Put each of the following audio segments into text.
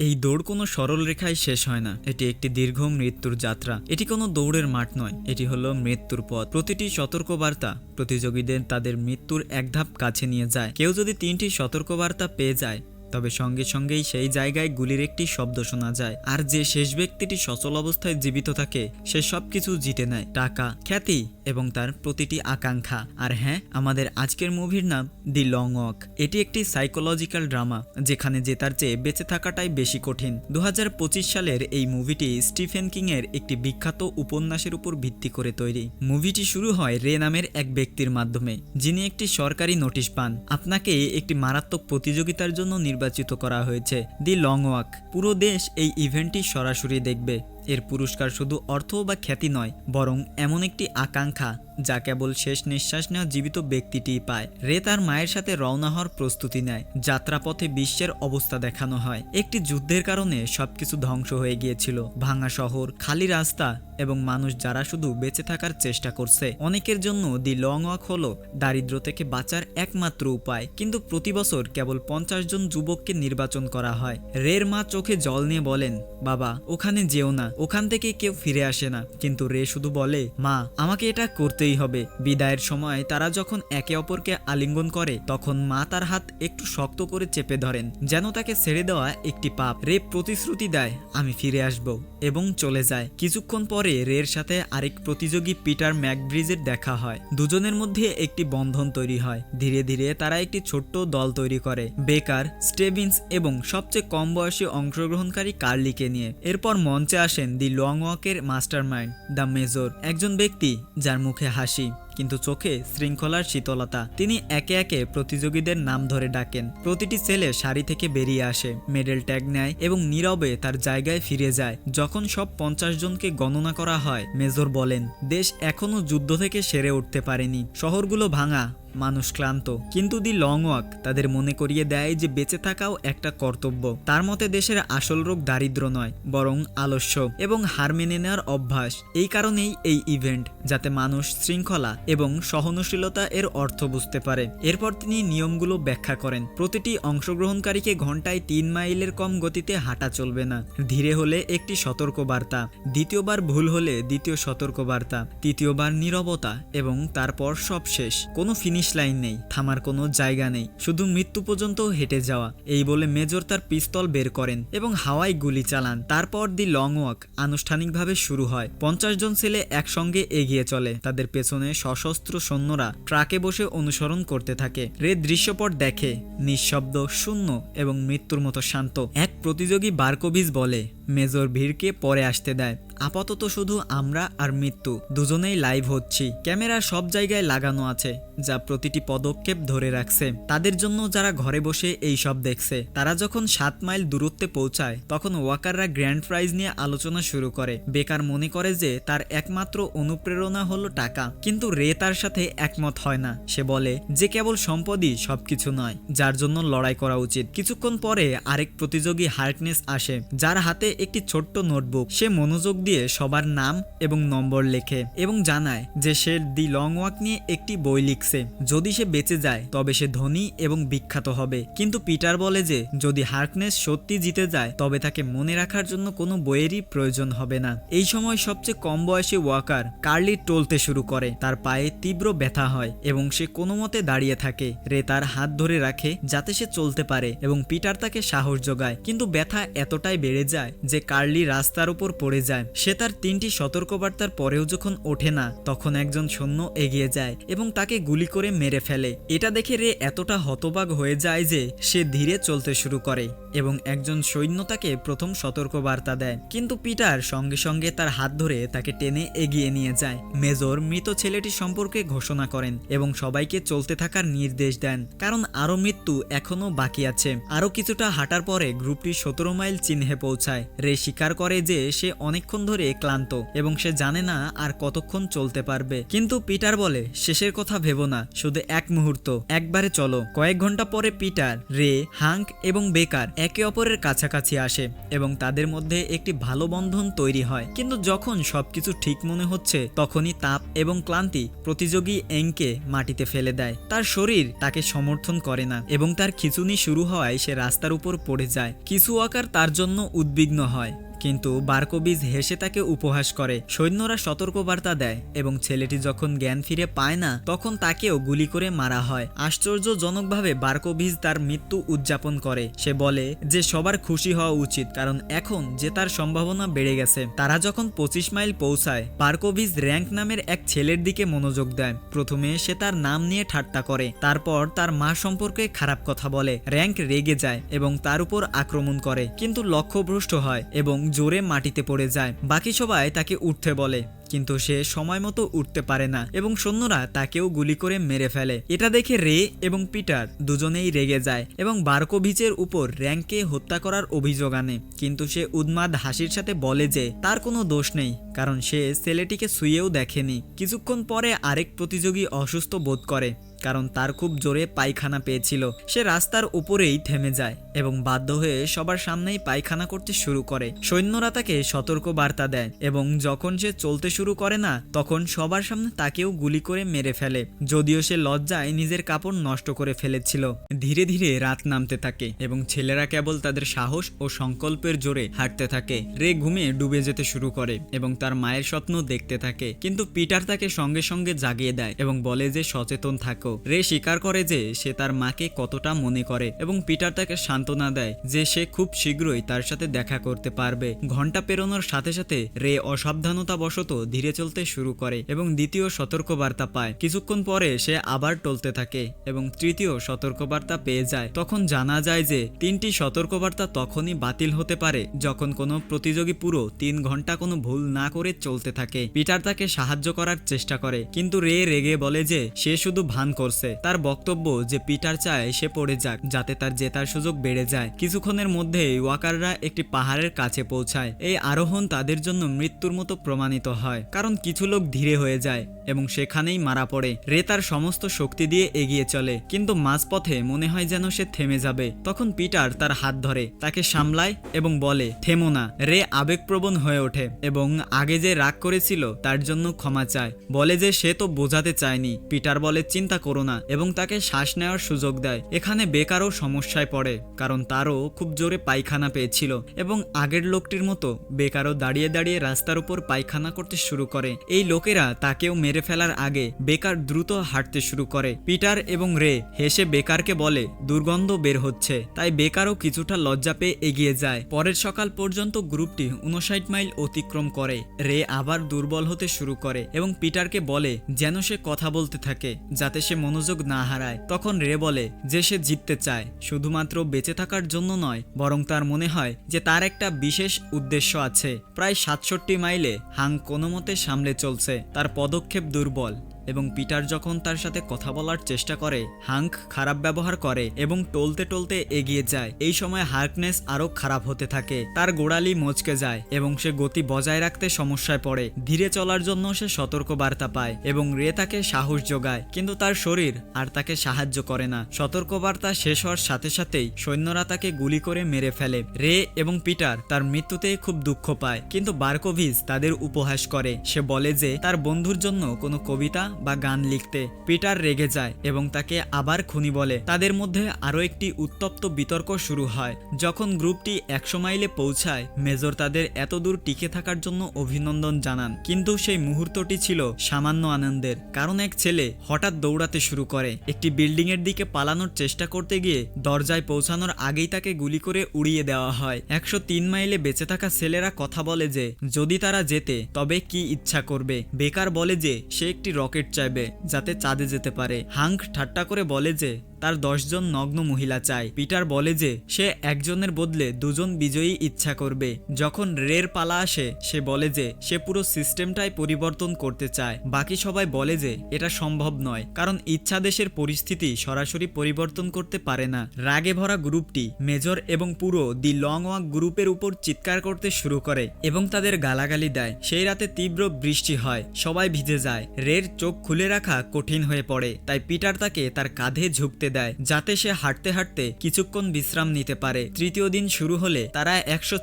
এই দৌড় কোনো সরল রেখায় শেষ হয় না। এটি একটি দীর্ঘ মৃত্যুর যাত্রা। এটি কোনো দৌড়ের মাঠ নয়। এটি হলো মৃত্যুর পথ। প্রতিটি সতর্কবার্তা প্রতিযোগীদের তাদের মৃত্যুর এক ধাপ কাছে নিয়ে যায়। কেউ যদি তিনটি সতর্কবার্তা পেয়ে যায় তবে সঙ্গে সঙ্গেই সেই জায়গায় গুলির একটি শব্দ শোনা যায়। আর যে শেষ ব্যক্তিটি সচল অবস্থায় জীবিত থাকে, সে সবকিছু জিতে নেয়। টাকা, খ্যাতি এবং তার প্রতিটি আকাঙ্ক্ষা। আর হ্যাঁ আমাদের আজকের মুভির নাম দি লং ওয়াক। এটি একটি সাইকোলজিক্যাল ড্রামা, যেখানে জেতার চেয়ে বেঁচে থাকাটাই বেশি কঠিন। দু হাজার পঁচিশ সালের এই মুভিটি স্টিফেন কিং এর একটি বিখ্যাত উপন্যাসের উপর ভিত্তি করে তৈরি। মুভিটি শুরু হয় রে নামের এক ব্যক্তির মাধ্যমে, যিনি একটি সরকারি নোটিশ পান। আপনাকে একটি মারাত্মক প্রতিযোগিতার জন্য নির্বাচিত করা হয়েছে। The long walk. পুরো দেশ এই ইভেন্টটি সরাসরি দেখবে। এর পুরস্কার শুধু অর্থ বা খ্যাতি নয়, বরং এমন একটি আকাঙ্ক্ষা। যা কেবল শেষ নিঃশ্বাস নেওয়া জীবিত ব্যক্তিটিই পায়। রে তার মায়ের সাথে রওনা হওয়ার প্রস্তুতি নেয়। যাত্রাপথে বিশ্বের অবস্থা দেখানো হয়। একটি যুদ্ধের কারণে সবকিছু ধ্বংস হয়ে গিয়েছিল। ভাঙা শহর, খালি রাস্তা এবং মানুষ যারা শুধু বেঁচে থাকার চেষ্টা করছে। অনেকের জন্য দি লং ওয়াক হলো দারিদ্র থেকে বাঁচার একমাত্র উপায়। কিন্তু প্রতি বছর কেবল পঞ্চাশ জন যুবককে নির্বাচন করা হয়। রের মা চোখে জল নিয়ে বলেন, বাবা, ওখানে যেও না। ওখান থেকে কেউ ফিরে আসে না। কিন্তু রে শুধু বলে, মা, আমাকে এটা করতেই হবে। বিদায়ের সময় তারা যখন একে অপরকে আলিঙ্গন করে, তখন মা তার হাত একটু শক্ত করে চেপে ধরেন, যেন তাকে ছেড়ে দেওয়া একটি পাপ। রে প্রতিশ্রুতি দেয়, আমি ফিরে আসব। এবং চলে যায়। কিছুক্ষণ পরে রের সাথে আরেক প্রতিযোগী পিটার ম্যাকব্রিজের দেখা হয়। দুজনের মধ্যে একটি বন্ধন তৈরি হয়। ধীরে ধীরে তারা একটি ছোট্ট দল তৈরি করে, বেকার, স্টেভিন্স এবং সবচেয়ে কম বয়সী অংশগ্রহণকারী কার্লিকে নিয়ে। এরপর মঞ্চে আসেন দি লং ওয়াকের মাস্টার মাইন্ড দ্য মেজর, একজন ব্যক্তি যার মুখে হাসি। কিন্তু চোখে শৃঙ্খলার শীতলতা। তিনি একে একে প্রতিযোগীদের নাম ধরে ডাকেন। প্রতিটি ছেলে সারি থেকে বেরিয়ে আসে, মেডেল ট্যাগ নেয় এবং নীরবে তার জায়গায় ফিরে যায়। যখন সব পঞ্চাশ জনকে গণনা করা হয়, মেজর বলেন, দেশ এখনও যুদ্ধ থেকে সেরে উঠতে পারেনি। শহরগুলো ভাঙা, মানুষ ক্লান্ত। কিন্তু দি লং ওয়াক তাদের মনে করিয়ে দেয় যে বেঁচে থাকাও একটা কর্তব্য। তার মতে দেশের আসল রোগ দারিদ্র নয়, বরং আলস্য এবং হার মেনে নেওয়ার অভ্যাস। এই কারণেই এই ইভেন্ট যাতে মানুষ শৃঙ্খলা এবং সহনশীলতা এর অর্থ বুঝতে পারে। এরপর তিনি নিয়মগুলো ব্যাখ্যা করেন। প্রতিটি অংশগ্রহণকারীকে ঘন্টায় তিন মাইলের কম গতিতে হাঁটা চলবে না। ধীরে হলে একটি সতর্ক বার্তা দ্বিতীয়বার ভুল হলে দ্বিতীয় সতর্ক বার্তা তৃতীয়বার নীরবতা এবং তারপর সব শেষ। কোনো ফিনিশ লাইন নেই, থামার কোনো জায়গা নেই। শুধু মৃত্যু পর্যন্ত হেঁটে যাওয়া। এই বলে মেজর তার পিস্তল বের করেন এবং হাওয়ায় গুলি চালান। তারপর দি লং ওয়াক আনুষ্ঠানিকভাবে শুরু হয়। পঞ্চাশ জন ছেলে একসঙ্গে এগিয়ে চলে। তাদের পেছনে সশস্ত্র সৈন্যরা ট্রাকে বসে অনুসরণ করতে থাকে। রে দৃশ্যপট দেখে, নিঃশব্দ, শূন্য এবং মৃত্যুর মতো শান্ত এক প্রতিযোগী বার্কোভিজ বলে মেজর ভিড়কে পরে আসতে দেয়। আপাতত শুধু আমরা আর মৃত্যু, দুজনেই লাইভ হচ্ছি। ক্যামেরা সব জায়গায় লাগানো আছে, যা প্রতিটি পদক্ষেপ ধরে রাখছে। তাদের জন্য যারা ঘরে বসে এই সব দেখছে, তারা যখন সাত মাইল দূরত্বে পৌঁছায়, তখন ওয়াকাররা গ্র্যান্ড প্রাইজ নিয়ে আলোচনা শুরু করে। বেকার মনে করে যে, তার একমাত্র অনুপ্রেরণা হলো টাকা। কিন্তু রে তার সাথে একমত হয় না। সে বলে, যে কেবল সম্পদই সবকিছু নয়, যার জন্য লড়াই করা উচিত। কিছুক্ষণ পরে আরেক প্রতিযোগী হার্কনেস আসে, যার হাতে একটি ছোট্ট নোটবুক। সে মনোযোগ দিয়ে সবার নাম এবং নম্বর লেখে এবং জানায় যে সে দি লং ওয়াক নিয়ে একটি বই লিখছে। যদি সে বেঁচে যায়, তবে সে ধনী এবং বিখ্যাত হবে। কিন্তু পিটার বলে যে, যদি হার্কনেস সত্যি জিতে যায়, তবে তাকে মনে রাখার জন্য কোনো বইয়েরই প্রয়োজন হবে না। এই সময় সবচেয়ে কম বয়সী ওয়াকার কার্লি টলতে শুরু করে। তার পায়ে তীব্র ব্যথা হয় এবং সে কোনো মতে দাঁড়িয়ে থাকে। রে তার হাত ধরে রাখে যাতে সে চলতে পারে এবং পিটার তাকে সাহস যোগায়। কিন্তু ব্যথা এতটাই বেড়ে যায় যে কার্লি রাস্তার উপর পড়ে যায়, সে তার তিনটি সতর্কবার্তার পরেও যখন ওঠে না, তখন একজন সৈন্য এগিয়ে যায় এবং তাকে গুলি করে মেরে ফেলে। এটা দেখে রে এতটা হতবাক হয়ে যায় যে, সে ধীরে চলতে শুরু করে এবং একজন সৈন্য তাকে প্রথম সতর্কবার্তা দেয়। কিন্তু পিটার সঙ্গে সঙ্গে তার হাত ধরে তাকে টেনে এগিয়ে নিয়ে যায়। মেজর মৃত ছেলেটি সম্পর্কে ঘোষণা করেন এবং সবাইকে চলতে থাকার নির্দেশ দেন, কারণ আরও মৃত্যু এখনও বাকি আছে। আরও কিছুটা হাঁটার পরে গ্রুপটি সতেরো মাইল চিহ্নে পৌঁছায়। রে স্বীকার করে যে সে অনেকক্ষণ ধরে ক্লান্ত এবং সে জানে না আর কতক্ষণ চলতে পারবে। কিন্তু পিটার বলে, শেষের কথা ভেবো না, শুধু এক মুহূর্ত। একবারে চলো। কয়েক ঘণ্টা পরে পিটার, রে, হাঙ্ক এবং বেকার একে অপরের কাছাকাছি আসে এবং তাদের মধ্যে একটি ভালো বন্ধন তৈরি হয়। কিন্তু যখন সবকিছু ঠিক মনে হচ্ছে, তখনই তাপ এবং ক্লান্তি প্রতিযোগী এংকে মাটিতে ফেলে দেয়। তার শরীর তাকে সমর্থন করে না এবং তার খিচুনি শুরু হওয়ায় সে রাস্তার উপর পড়ে যায়। কিছু আকার তার জন্য উদ্বিগ্ন হয়। কিন্তু বার্কোবিজ হেসে তাকে উপহাস করে। সৈন্যরা সতর্কবার্তা দেয় এবং ছেলেটি যখন জ্ঞান ফিরে পায় না, তখন তাকেও গুলি করে মারা হয়। আশ্চর্যজনকভাবে বার্কোবিজ তার মৃত্যু উদযাপন করে। সে বলে যে, সবার খুশি হওয়া উচিত, কারণ এখন যে তার সম্ভাবনা বেড়ে গেছে, তারা যখন পঁচিশ মাইল পৌঁছায় বার্কোভিজ র্যাঙ্ক নামের এক ছেলের দিকে মনোযোগ দেয়। প্রথমে সে তার নাম নিয়ে ঠাট্টা করে, তারপর তার মা সম্পর্কে খারাপ কথা বলে, র্যাঙ্ক রেগে যায় এবং তার উপর আক্রমণ করে, কিন্তু লক্ষ্যভ্রষ্ট হয় এবং জোরে মাটিতে পড়ে যায়। বাকি সবাই তাকে উঠতে বলে, কিন্তু সে সময় মতো উঠতে পারে না এবং সৈন্যরা তাকেও গুলি করে মেরে ফেলে। এটা দেখে রে এবং পিটার দুজনেই রেগে যায় এবং বার্কোভিচের উপর র্যাঙ্ককে হত্যা করার অভিযোগ আনে। কিন্তু সে উন্মাদ হাসির সাথে বলে যে, তার কোনো দোষ নেই, কারণ সে ছেলেটিকে শুয়েও দেখেনি। কিছুক্ষণ পরে আরেক প্রতিযোগী অসুস্থ বোধ করে। কারণ তার খুব জোরে পায়খানা পেয়েছিল। সে রাস্তার উপরেই থেমে যায় এবং বাধ্য হয়ে সবার সামনেই পায়খানা করতে শুরু করে। সৈন্যরা তাকে সতর্ক বার্তা দেয় এবং যখন সে চলতে শুরু করে না, তখন সবার সামনে তাকেও গুলি করে মেরে ফেলে। যদিও সে লজ্জায় নিজের কাপড় নষ্ট করে ফেলেছিল। ধীরে ধীরে রাত নামতে থাকে এবং ছেলেরা কেবল তাদের সাহস ও সংকল্পের জোরে হাঁটতে থাকে। রে ঘুমে ডুবে যেতে শুরু করে এবং তার মায়ের স্বপ্ন দেখতে থাকে। কিন্তু পিটার তাকে সঙ্গে সঙ্গে জাগিয়ে দেয় এবং বলে যে সচেতন থাকো। রে স্বীকার করে যে সে তার মাকে কতটা মনে করে এবং পিটার তাকে সান্ত্বনা দেয় যে সে খুব শীঘ্রই তার সাথে দেখা করতে পারবে। ঘণ্টা পেরোনোর সাথে সাথে রে অসাবধানতা বশত ধীরে চলতে শুরু করে এবং দ্বিতীয় সতর্কবার্তা পায়। কিছুক্ষণ পরে সে আবার টলতে থাকে এবং তৃতীয় সতর্কবার্তা পেয়ে যায়। তখন জানা যায় যে তিনটি সতর্কবার্তা তখনই বাতিল হতে পারে যখন কোনো প্রতিযোগী পুরো তিন ঘণ্টা কোনো ভুল না করে চলতে থাকে। পিটার তাকে সাহায্য করার চেষ্টা করে। কিন্তু রে রেগে বলে যে সে শুধু ভান করছে। তার বক্তব্য যে পিটার চায় সে পড়ে যাক, যাতে তার জেতার সুযোগ বেড়ে যায়। কিছুক্ষণের মধ্যেই ওয়াকাররা একটি পাহাড়ের কাছে পৌঁছায়। এই আরোহণ তাদের জন্য মৃত্যুর মতো প্রমাণিত হয়, কারণ কিছু লোক ধীরে হয়ে যায় এবং সেখানেই মারা পড়ে। রে তার সমস্ত শক্তি দিয়ে এগিয়ে চলে, কিন্তু মাঝপথে মনে হয় যেন সে থেমে যাবে। তখন পিটার তার হাত ধরে, তাকে সামলায় এবং বলে, থেমো না। রে আবেগপ্রবণ হয়ে ওঠে এবং আগে যে রাগ করেছিল তার জন্য ক্ষমা চায়। বলে যে সে তো বোঝাতে চায়নি। পিটার বলে, চিন্তা করো না এবং তাকে শ্বাস নেওয়ার সুযোগ দেয়। এখানে বেকারও সমস্যায় পড়ে, কারণ তারও খুব জোরে পায়খানা পেয়েছিল এবং আগের লোকটির মতো বেকারও দাঁড়িয়ে দাঁড়িয়ে রাস্তার উপর পায়খানা করতে শুরু করে। এই লোকেরা তাকেও মেরে ফেলার আগে বেকার দ্রুত হাঁটতে শুরু করে। পিটার এবং রে হেসে বেকারকে বলে, দুর্গন্ধ বের হচ্ছে। তাই বেকারও কিছুটা লজ্জা পেয়ে এগিয়ে যায়। পরের সকাল পর্যন্ত গ্রুপটি উনষাট মাইল অতিক্রম করে। রে আবার দুর্বল হতে শুরু করে এবং পিটারকে বলে, যেন সে কথা বলতে থাকে, যাতে সে মনোযোগ না হারায়, তখন রে বলে যে সে জিততে চায়। শুধুমাত্র বেঁচে থাকার জন্য নয়, বরং তার মনে হয় যে তার একটা বিশেষ উদ্দেশ্য আছে। প্রায় সাতষট্টি মাইলে হাং কোনো মতে সামলে চলছে, তার পদক্ষেপ দুর্বল। এবং পিটার যখন তার সাথে কথা বলার চেষ্টা করে, হাঙ্ক খারাপ ব্যবহার করে এবং টলতে টলতে এগিয়ে যায়। এই সময় হার্কনেস আরও খারাপ হতে থাকে। তার গোড়ালি মচকে যায় এবং সে গতি বজায় রাখতে সমস্যায় পড়ে। ধীরে চলার জন্য সে সতর্ক বার্তা পায় এবং রে তাকে সাহস যোগায়। কিন্তু তার শরীর আর তাকে সাহায্য করে না। সতর্কবার্তা শেষ হওয়ার সাথে সাথেই সৈন্যরা তাকে গুলি করে মেরে ফেলে। রে এবং পিটার তার মৃত্যুতে খুব দুঃখ পায়। কিন্তু বার্কোভিজ তাদের উপহাস করে। সে বলে যে, তার বন্ধুর জন্য কোনো কবিতা বা গান লিখতে পিটার রেগে যায় এবং তাকে আবার খুনি বলে। তাদের মধ্যে আরও একটি উত্তপ্ত বিতর্ক শুরু হয়। যখন গ্রুপটি একশো মাইলে পৌঁছায়, মেজর তাদের এত দূর টিকে থাকার জন্য অভিনন্দন জানান। কিন্তু সেই মুহূর্তটি ছিল সামান্য আনন্দের, কারণ এক ছেলে হঠাৎ দৌড়াতে শুরু করে। একটি বিল্ডিং এর দিকে পালানোর চেষ্টা করতে গিয়ে দরজায় পৌঁছানোর আগেই তাকে গুলি করে উড়িয়ে দেওয়া হয়। একশো তিন মাইলে বেঁচে থাকা ছেলেরা কথা বলে যে, যদি তারা যেতে, তবে কি ইচ্ছা করবে? বেকার বলে যে, সে একটি রকেট চাইবে যাতে চাঁদে যেতে পারে। হাঙ্ক ঠাট্টা করে বলে যে তার দশজন নগ্ন মহিলা চায়। পিটার বলে যে, সে একজনের বদলে দুজন বিজয়ী ইচ্ছা করবে। যখন রের পালা আসে, সে বলে যে, সে পুরো সিস্টেমটাই পরিবর্তন করতে চায়। বাকি সবাই বলে যে, এটা সম্ভব নয়, কারণ ইচ্ছাদেশের পরিস্থিতি সরাসরি পরিবর্তন করতে পারে না। রাগে ভরা গ্রুপটি মেজর এবং পুরো দি লং ওয়াক গ্রুপের উপর চিৎকার করতে শুরু করে এবং তাদের গালাগালি দেয়। সেই রাতে তীব্র বৃষ্টি হয়, সবাই ভিজে যায়। রের চোখ খুলে রাখা কঠিন হয়ে পড়ে, তাই পিটার তাকে তার কাঁধে ঝুঁকতে দেয়, যাতে সে হাঁটতে হাঁটতে কিছুক্ষণ বিশ্রাম নিতে পারে। তৃতীয় দিন শুরু হলে তারা একশো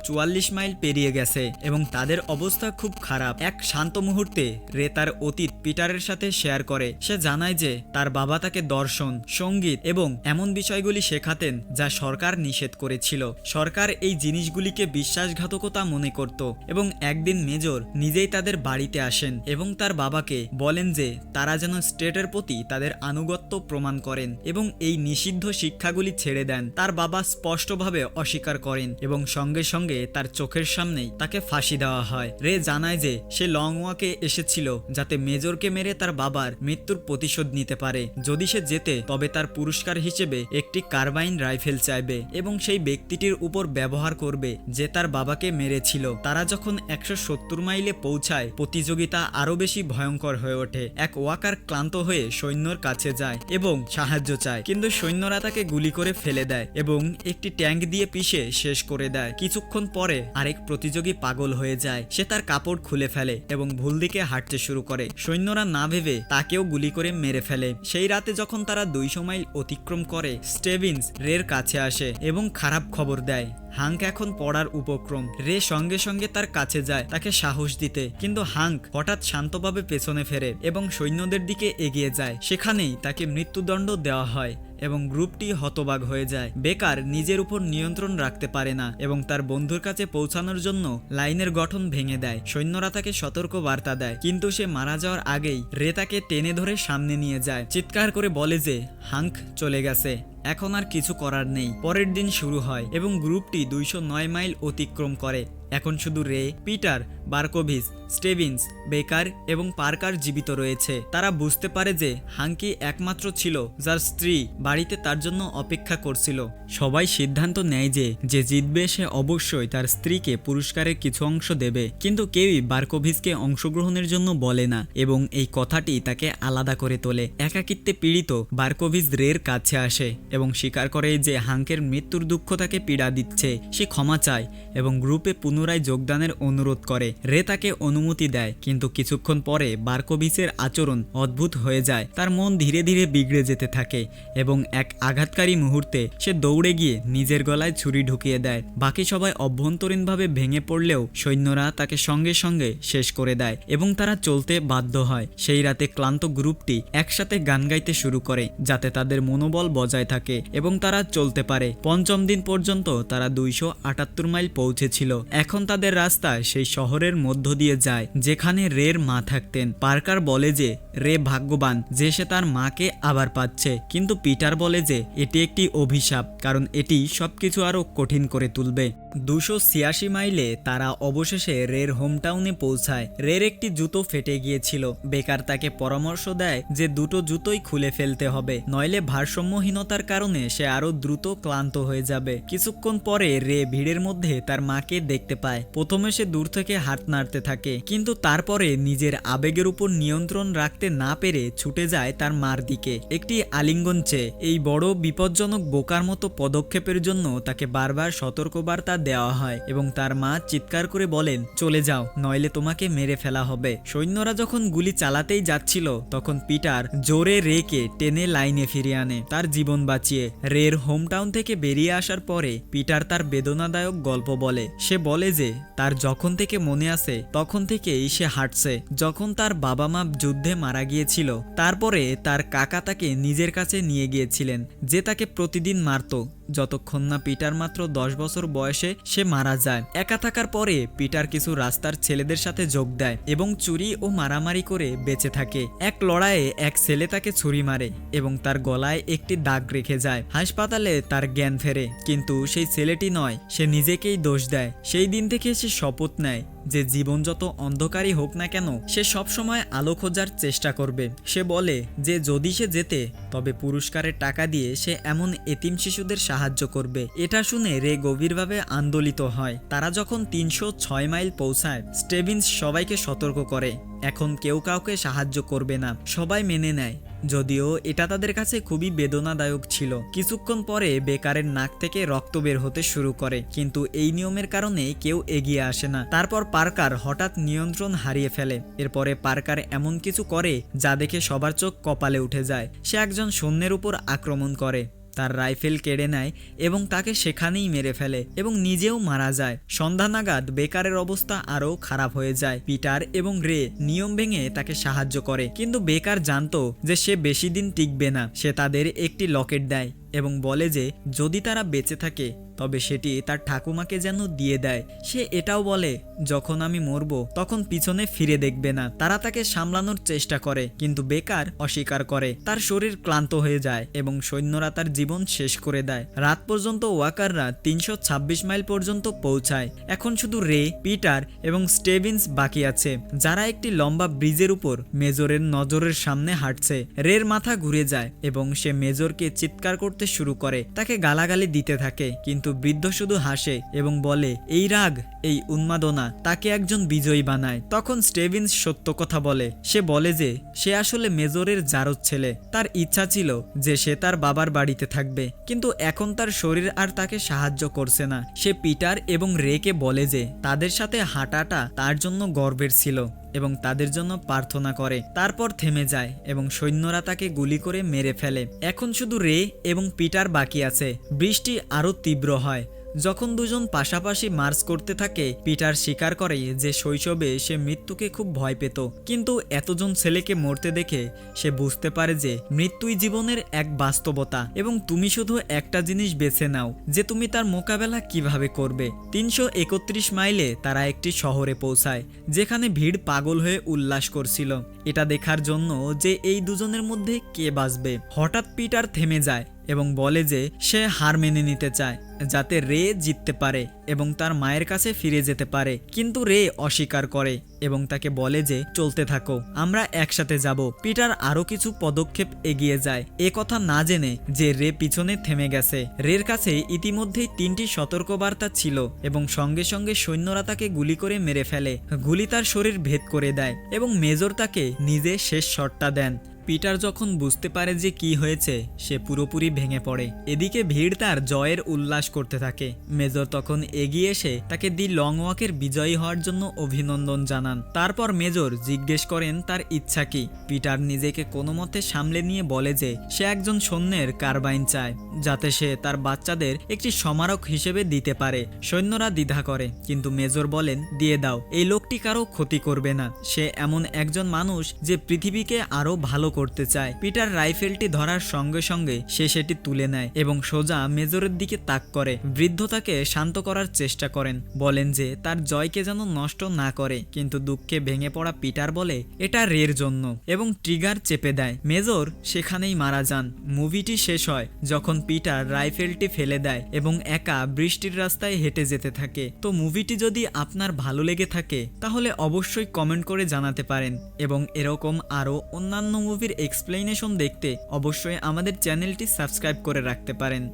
মাইল পেরিয়ে গেছে এবং তাদের অবস্থা খুব খারাপ। এক শান্ত মুহূর্তে রে তার অতীত পিটারের সাথে শেয়ার করে। সে জানায় যে তার বাবা তাকে দর্শন, সংগীত এবং এমন বিষয়গুলি শেখাতেন যা সরকার নিষেধ করেছিল। সরকার এই জিনিসগুলিকে বিশ্বাসঘাতকতা মনে করত এবং একদিন মেজর নিজেই তাদের বাড়িতে আসেন এবং তার বাবাকে বলেন যে তারা যেন স্টেটের প্রতি তাদের আনুগত্য প্রমাণ করেন এবং এই নিষিদ্ধ শিক্ষাগুলি ছেড়ে দেন। তার বাবা স্পষ্টভাবে অস্বীকার করেন এবং সঙ্গে সঙ্গে তার চোখের সামনেই তাকে ফাঁসি দেওয়া হয়। রে জানায় যে, সে লং ওয়াকে এসেছিল যাতে মেজরকে মেরে তার বাবার মৃত্যুর প্রতিশোধ নিতে পারে। যদি সে যেতে তবে তার পুরস্কার হিসেবে একটি কার্বাইন রাইফেল চাইবে এবং সেই ব্যক্তিটির উপর ব্যবহার করবে যে তার বাবাকে মেরেছিল। তারা যখন একশো সত্তর মাইলে পৌঁছায়, প্রতিযোগিতা আরও বেশি ভয়ঙ্কর হয়ে ওঠে। এক ওয়াকার ক্লান্ত হয়ে সৈন্যর কাছে যায় এবং সাহায্য চায়। কিন্তু সৈন্যরা তাকে গুলি করে ফেলে দেয় এবং একটি ট্যাঙ্ক দিয়ে পিষে শেষ করে দেয়। কিছুক্ষণ পরে আরেক প্রতিযোগী পাগল হয়ে যায়। সে তার কাপড় খুলে ফেলে এবং ভুল দিকে হাঁটতে শুরু করে। সৈন্যরা না ভেবে তাকেও গুলি করে মেরে ফেলে। সেই রাতে যখন তারা দুইশো মাইল অতিক্রম করে, স্টেভিন্স রের কাছে আসে এবং খারাপ খবর দেয়। হাঙ্ক এখন পড়ার উপক্রম। রে সঙ্গে সঙ্গে তার কাছে যায় তাকে সাহস দিতে। কিন্তু হাঙ্ক হঠাৎ শান্তভাবে পেছনে ফেরে এবং সৈন্যদের দিকে এগিয়ে যায়। সেখানেই তাকে মৃত্যুদণ্ড দেওয়া হয়। এবং গ্রুপটি হতবাগ হয়ে যায়। বেকার নিজের উপর নিয়ন্ত্রণ রাখতে পারে না এবং তার বন্ধুর কাছে পৌঁছানোর জন্য লাইনের গঠন ভেঙে দেয়। সৈন্যরা তাকে সতর্ক বার্তা দেয়, কিন্তু সে মারা যাওয়ার আগেই রে তাকে টেনে ধরে সামনে নিয়ে যায়। চিৎকার করে বলে যে, হাঙ্ক চলে গেছে। এখন আর কিছু করার নেই। পরের দিন শুরু হয় এবং গ্রুপটি দুইশো নয় মাইল অতিক্রম করে। এখন শুধু রে, পিটার বার্কোভিস, স্টেভিন্স, বেকার এবং পার্কার জীবিত রয়েছে। তারা বুঝতে পারে যে হাঙ্কি একমাত্র ছিল যার স্ত্রী বাড়িতে তার জন্য অপেক্ষা করছিল। সবাই সিদ্ধান্ত নেয় যে যে জিতবে সে অবশ্যই তার স্ত্রীকে পুরস্কারের কিছু অংশ দেবে। কিন্তু কেউই বার্কোভিসকে অংশগ্রহণের জন্য বলে না এবং এই কথাটি তাকে আলাদা করে তোলে। একাকিত্বে পীড়িত বার্কোভিস রের কাছে আসে এবং স্বীকার করে যে হাঙ্কের মৃত্যুর দুঃখ তাকে পীড়া দিচ্ছে। সে ক্ষমা চায় এবং গ্রুপে পুনরায় যোগদানের অনুরোধ করে। রে তাকে অনুমতি দেয়, কিন্তু কিছুক্ষণ পরে বার্কোভিসের আচরণ অদ্ভুত হয়ে যায়। তার মন ধীরে ধীরে বিগড়ে যেতে থাকে এবং এক আঘাতকারী মুহূর্তে সে দৌড়ে গিয়ে নিজের গলায় ছুরি ঢুকিয়ে দেয়। বাকি সবাই অভ্যন্তরীণভাবে ভেঙে পড়লেও সৈন্যরা তাকে সঙ্গে সঙ্গে শেষ করে দেয় এবং তারা চলতে বাধ্য হয়। সেই রাতে ক্লান্ত গ্রুপটি একসাথে গান গাইতে শুরু করে, যাতে তাদের মনোবল বজায় থাকে এবং তারা চলতে পারে। পঞ্চম দিন পর্যন্ত তারা দুইশো আটাত্তর মাইল পৌঁছেছিল। এখন তাদের রাস্তা সেই শহরের মধ্য দিয়ে যায়, যেখানে রের মা থাকতেন। পার্কার বলে যে, রে ভাগ্যবান, যে সে তার মাকে আবার পাচ্ছে। কিন্তু পিটার বলে যে, এটি একটি অভিশাপ, কারণ এটি সবকিছু আরও কঠিন করে তুলবে। দুশো ছিয়াশি মাইলে তারা অবশেষে রের হোমটাউনে পৌঁছায়। রের একটি জুতো ফেটে গিয়েছিল। বেকার তাকে পরামর্শ দেয় যে দুটো জুতোই খুলে ফেলতে হবে, নইলে ভারসাম্যহীনতার কারণে সে আরও দ্রুত ক্লান্ত হয়ে যাবে। কিছুক্ষণ পরে রে ভিড়ের মধ্যে তার মাকে দেখতে পায়। প্রথমে সে দূর থেকে হাত নাড়তে থাকে, কিন্তু তারপরে নিজের আবেগের উপর নিয়ন্ত্রণ রাখতে না পেরে ছুটে যায় তার মার দিকে। একটি আলিঙ্গন চেয়ে, এই বড় বিপজ্জনক বোকার মতো পদক্ষেপের জন্য তাকে বারবার সতর্কবার্তা দেওয়া হয় এবং তার মা চিৎকার করে বলেন, চলে যাও, নইলে তোমাকে মেরে ফেলা হবে। সৈন্যরা যখন গুলি চালাতেই যাচ্ছিল, তখন পিটার জোরে রেকে টেনে লাইনে ফিরিয়ে আনে। তার জীবন বাঁচিয়ে রের হোমটাউন থেকে বেরিয়ে আসার পরে পিটার তার বেদনাদায়ক গল্প বলে। সে বলে যে, তার যখন থেকে মনে আছে তখন থেকেই সে হাঁটছে। যখন তার বাবা মা যুদ্ধে মারা গিয়েছিল, তারপরে তার কাকা তাকে নিজের কাছে নিয়ে গিয়েছিলেন, যে তাকে প্রতিদিন মারতো। যতক্ষণ না পিটার মাত্র দশ বছর বয়সে সে মারা যায়। একা থাকার পরে পিটার কিছু রাস্তার ছেলেদের সাথে যোগ দেয় এবং চুরি ও মারামারি করে বেঁচে থাকে। এক লড়াইয়ে এক ছেলে তাকে ছুরি মারে এবং তার গলায় একটি দাগ রেখে যায়। হাসপাতালে তার জ্ঞান ফেরে, কিন্তু সেই ছেলেটি নয়, সে নিজেকেই দোষ দেয়। সেই দিন থেকে সে শপথ নেয় যে জীবন যত অন্ধকারই হোক না কেন, সে সবসময় আলো খোঁজার চেষ্টা করবে। সে বলে যে যদি সে জেতে, তবে পুরস্কারের টাকা দিয়ে সে এমন এতিম শিশুদের সাহায্য করবে। এটা শুনে রে গভীরভাবে আন্দোলিত হয়। তারা যখন তিনশো ছয় মাইল পৌঁছায়, স্টেভিন্স সবাইকে সতর্ক করে। এখন কেউ কাউকে সাহায্য করবে না। সবাই মেনে নেয়। যদিও এটা তাদের কাছে খুবই বেদনাদায়ক ছিল। কিছুক্ষণ পরে বেকারের নাক থেকে রক্ত বের হতে শুরু করে, কিন্তু এই নিয়মের কারণে কেউ এগিয়ে আসে না। তারপর পার্কার হঠাৎ নিয়ন্ত্রণ হারিয়ে ফেলে। এরপরে পার্কার এমন কিছু করে যা দেখে সবার চোখ কপালে উঠে যায়। সে একজন সৈন্যের উপর আক্রমণ করে। তার রাইফেল কেড়ে নেয় এবং তাকে সেখানেই মেরে ফেলে এবং নিজেও মারা যায়। সন্ধ্যা নাগাদ বেকারের অবস্থা আরও খারাপ হয়ে যায়। পিটার এবং রে নিয়ম ভেঙে তাকে সাহায্য করে, কিন্তু বেকার জানতো যে সে বেশি দিন টিকবে না। সে তাদের একটি লকেট দেয় এবং বলে যে, যদি তারা বেঁচে থাকে তবে সেটি তার ঠাকুমাকে যেন দিয়ে দেয়। সে এটাও বলে, যখন আমি মরব, তখন পিছনে ফিরে দেখবে না। তারা তাকে সামলানোর চেষ্টা করে, কিন্তু বেকার অস্বীকার করে। তার শরীর ক্লান্ত হয়ে যায় এবং সৈন্যরা তার জীবন শেষ করে দেয়। রাত পর্যন্ত ওয়াকাররা তিনশো ছাব্বিশ মাইল পর্যন্ত পৌঁছায়। এখন শুধু রে, পিটার এবং স্টেভিন্স বাকি আছে, যারা একটি লম্বা ব্রিজের উপর মেজরের নজরের সামনে হাঁটছে। রের মাথা ঘুরে যায় এবং সে মেজরকে চিৎকার করতে শুরু করে। তাকে গালাগালি দিতে থাকে, কিন্তু বৃদ্ধ শুধু হাসে এবং বলে, এই রাগ, এই উন্মাদনা, তাকে একজন বিজয়ী বানায়। তখন স্টেভিন্স সত্য কথা বলে। সে বলে যে, সে আসলে মেজরের জারদ ছেলে। তার ইচ্ছা ছিল যে সে তার বাবার বাড়িতে থাকবে, কিন্তু এখন তার শরীর আর তাকে সাহায্য করছে না। সে পিটার এবং রেকে বলে যে, তাদের সাথে হাঁটাটা তার জন্য গর্বের ছিল। এবং তাদের জন্য প্রার্থনা করে। তারপর থেমে যায় এবং সৈন্যরা তাকে গুলি করে মেরে ফেলে। এখন শুধু রে এবং পিটার বাকি আছে। বৃষ্টি আরও তীব্র হয়। যখন দুজন পাশাপাশি মার্চ করতে থাকে, পিটার স্বীকার করে যে শৈশবে সে মৃত্যুকে খুব ভয় পেত। কিন্তু এতজন ছেলেকে মরতে দেখে সে বুঝতে পারে যে মৃত্যুই জীবনের এক বাস্তবতা এবং তুমি শুধু একটা জিনিস বেছে নাও, যে তুমি তার মোকাবেলা কীভাবে করবে। তিনশো একত্রিশ মাইলে তারা একটি শহরে পৌঁছায়, যেখানে ভিড় পাগল হয়ে উল্লাস করছিল। এটা দেখার জন্য যে এই দুজনের মধ্যে কে বাঁচবে। হঠাৎ পিটার থেমে যায় এবং বলে যে সে হার মেনে নিতে চায়, যাতে রে জিততে পারে এবং তার মায়ের কাছে ফিরে যেতে পারে। কিন্তু রে অস্বীকার করে এবং তাকে বলে যে, চলতে থাকো, আমরা একসাথে যাব। পিটার আরও কিছু পদক্ষেপ এগিয়ে যায়। এ কথা না জেনে যে রে পিছনে থেমে গেছে। রের কাছে ইতিমধ্যেই তিনটি সতর্কবার্তা ছিল এবং সঙ্গে সঙ্গে সৈন্যরা তাকে গুলি করে মেরে ফেলে। গুলি তার শরীর ভেদ করে দেয় এবং মেজর তাকে নিজে শেষ শটটা দেন। পিটার যখন বুঝতে পারে যে কি হয়েছে, সে পুরোপুরি ভেঙে পড়ে। এদিকে ভিড় তার জয়ের উল্লাস করতে থাকে। মেজর তখন এগিয়ে এসে তাকে দি লং ওয়াকের বিজয়ী হওয়ার জন্য অভিনন্দন জানান। তারপর মেজর জিজ্ঞেস করেন, তার ইচ্ছা কি? পিটার নিজেকে কোনো মতে সামলে নিয়ে বলে যে, সে একজন সৈন্যের কারবাইন চায়, যাতে সে তার বাচ্চাদের একটি সমারক হিসেবে দিতে পারে। সৈন্যরা দ্বিধা করে, কিন্তু মেজর বলেন, দিয়ে দাও, এই লোকটি কারও ক্ষতি করবে না। সে এমন একজন মানুষ যে পৃথিবীকে আরও ভালো করতে চায়। পিটার রাইফেলটি ধরার সঙ্গে সঙ্গে সে সেটি তুলে নেয় এবং সোজা মেজরের দিকে তাক করে। বৃদ্ধ তাকে শান্ত করার চেষ্টা করেন। বলেন যে, তার জয়কে যেন নষ্ট না করে, কিন্তু দুঃখে ভেঙে পড়া পিটার বলে, এটা রের জন্য। এবং ট্রিগার চেপে দেয়। মেজর সেখানেই মারা যান। মুভিটি শেষ হয় যখন পিটার রাইফেলটি ফেলে দেয় এবং একা বৃষ্টির রাস্তায় হেঁটে যেতে থাকে। তো মুভিটি যদি আপনার ভালো লেগে থাকে, তাহলে অবশ্যই কমেন্ট করে জানাতে পারেন। এবং এরকম আরও অন্যান্য এক্সপ্লেনেশন দেখতে অবশ্যই আমাদের চ্যানেলটি সাবস্ক্রাইব করে রাখতে পারেন।